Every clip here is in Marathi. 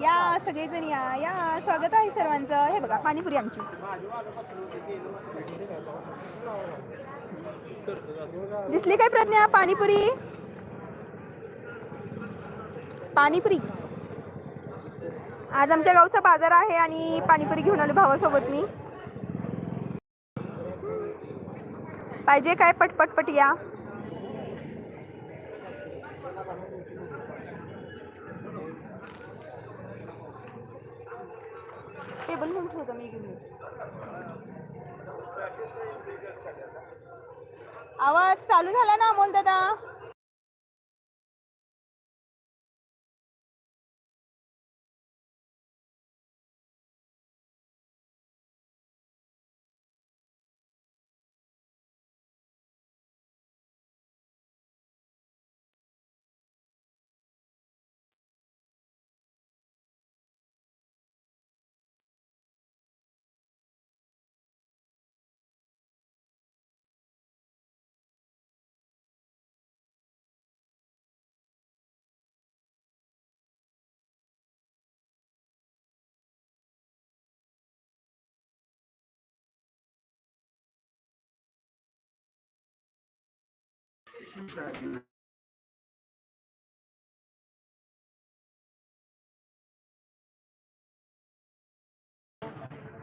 या सगळेजण या या. स्वागत आहे सर्वांचं. हे बघा पाणीपुरी आमची. दिसली काय प्रज्ञा? पाणीपुरी? पाणीपुरी? आज आमच्या गावचा बाजार आहे आणि पाणीपुरी घेऊन आलो भावासोबत मी. पाहिजे काय? पटपटपट या. टेबल म्हणून ठेवतो मी घेऊन आवाज चालू झाला ना अमोल दादा?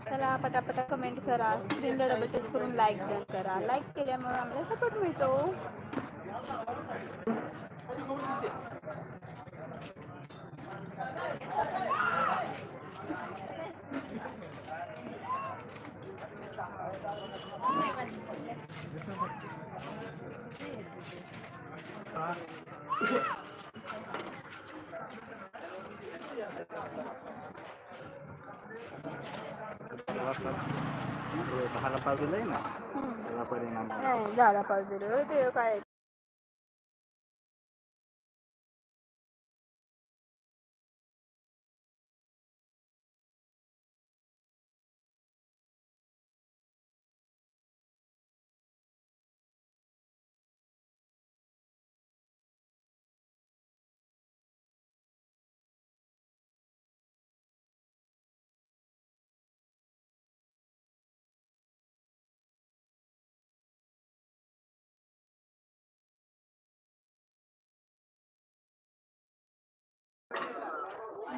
चला पटापटा कमेंट करा. स्क्रीनला डबल टच करून लाईक करा. लाईक केल्यामुळे आम्हाला सपोर्ट मिळतो. Nakakapagulay na. Wala pa rin naman. Ay, lalapag dulo. Ito yung kahit